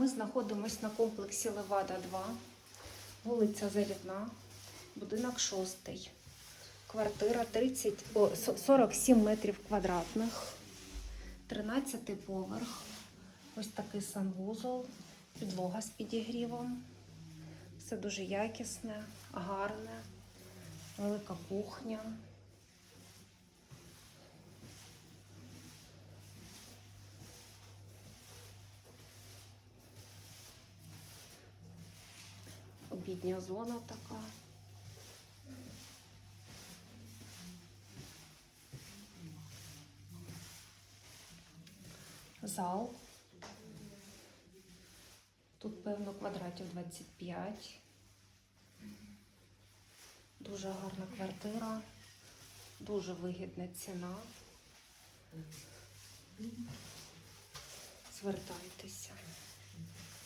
Ми знаходимося на комплексі Левада 2, вулиця Зарідна, будинок 6. Квартира 30, о, 47 метрів квадратних, 13 поверх. Ось такий санвузол, підлога з підігрівом. Все дуже якісне, гарне, велика кухня. Обідня зона така. Зал. Тут, певно, квадратів 25. Дуже гарна квартира, дуже вигідна ціна. Звертайтеся.